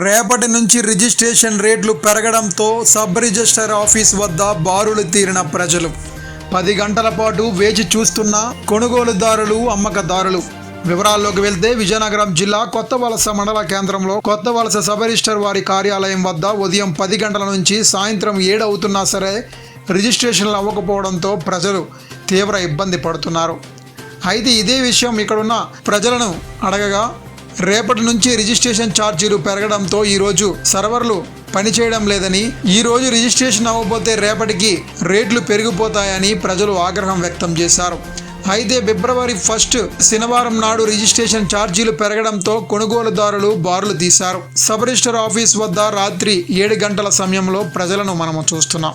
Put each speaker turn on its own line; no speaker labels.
రేపటి నుంచి రిజిస్ట్రేషన్ రేట్లు పెరగడంతో సబ్ రిజిస్టర్ ఆఫీస్ వద్ద బారులు తీరిన ప్రజలు. పది గంటల పాటు వేచి చూస్తున్న కొనుగోలుదారులు అమ్మకదారులు. వివరాల్లోకి వెళ్తే విజయనగరం జిల్లా కొత్త వలస మండల కేంద్రంలో కొత్త వలస సబ్ రిజిస్టర్ వారి కార్యాలయం వద్ద ఉదయం పది గంటల నుంచి సాయంత్రం ఏడు అవుతున్నా సరే రిజిస్ట్రేషన్లు అవ్వకపోవడంతో ప్రజలు తీవ్ర ఇబ్బంది పడుతున్నారు. అయితే ఇదే విషయం ఇక్కడున్న ప్రజలను అడగగా రేపటి నుంచి రిజిస్ట్రేషన్ ఛార్జీలు పెరగడంతో ఈరోజు సర్వర్లు పనిచేయడం లేదని ఈ రోజు రిజిస్ట్రేషన్ అవ్వబోతే రేపటికి రేట్లు పెరిగిపోతాయని ప్రజలు ఆగ్రహం వ్యక్తం చేశారు. అయితే ఫిబ్రవరి ఫస్ట్ శనివారం నాడు రిజిస్ట్రేషన్ ఛార్జీలు పెరగడంతో కొనుగోలుదారులు బారులు తీశారు. సబ్ రిజిస్టర్ ఆఫీస్ వద్ద రాత్రి ఏడు గంటల సమయంలో ప్రజలను మనము చూస్తున్నాం.